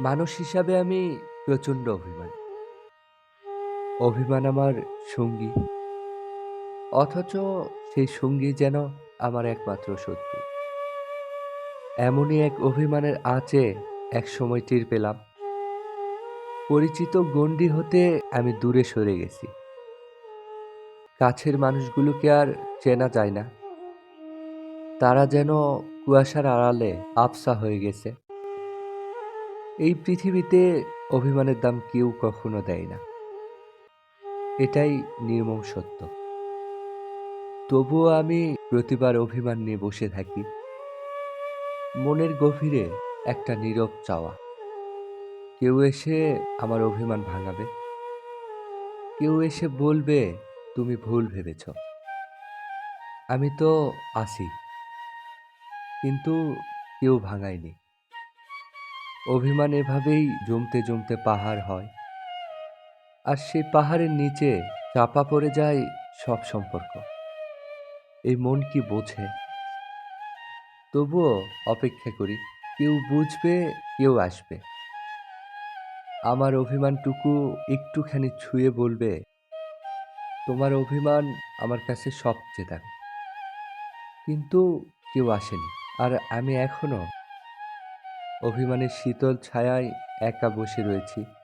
মানুষ হিসাবে আমি প্রচণ্ড অভিমান। অভিমান আমার সঙ্গী। অথচ সেই সঙ্গী যেন আমার একমাত্র শত্রু। এমনই এক অভিমানের আঁচে এক সময় টের পেলাম। পরিচিত গণ্ডি হতে আমি দূরে সরে গেছি। কাছের মানুষগুলোকে আর চেনা যায় না। তারা যেন কুয়াশার আড়ালে আফসা হয়ে গেছে। এই পৃথিবীতে অভিমানের দাম কেউ কখনো দেয় না। এটাই নির্মম সত্য। তবুও আমি প্রতিবার অভিমান নিয়ে বসে থাকি। মনের গভীরে একটা নীরব চাওয়া। কেউ এসে আমার অভিমান ভাঙাবে। কেউ এসে বলবে, তুমি ভুল ভেবেছ। আমি তো আসি কিন্তু কেউ ভাঙায়নি। অভিমান এভাবেই জমতে জমতে পাহাড় হয়। আর সেই পাহাড়ের নিচে চাপা পড়ে যায় সব সম্পর্ক। এই মন কি বোঝে? তবুও অপেক্ষা করি, কেউ বুঝবে, কেউ আসবে। আমার অভিমানটুকু একটুখানি ছুঁয়ে বলবে, তোমার অভিমান আমার কাছে সবচেয়ে দামি কিন্তু কেউ আসেনি। আর আমি এখনও অভিমানের শীতল ছায়ায় একা বসে রয়েছি।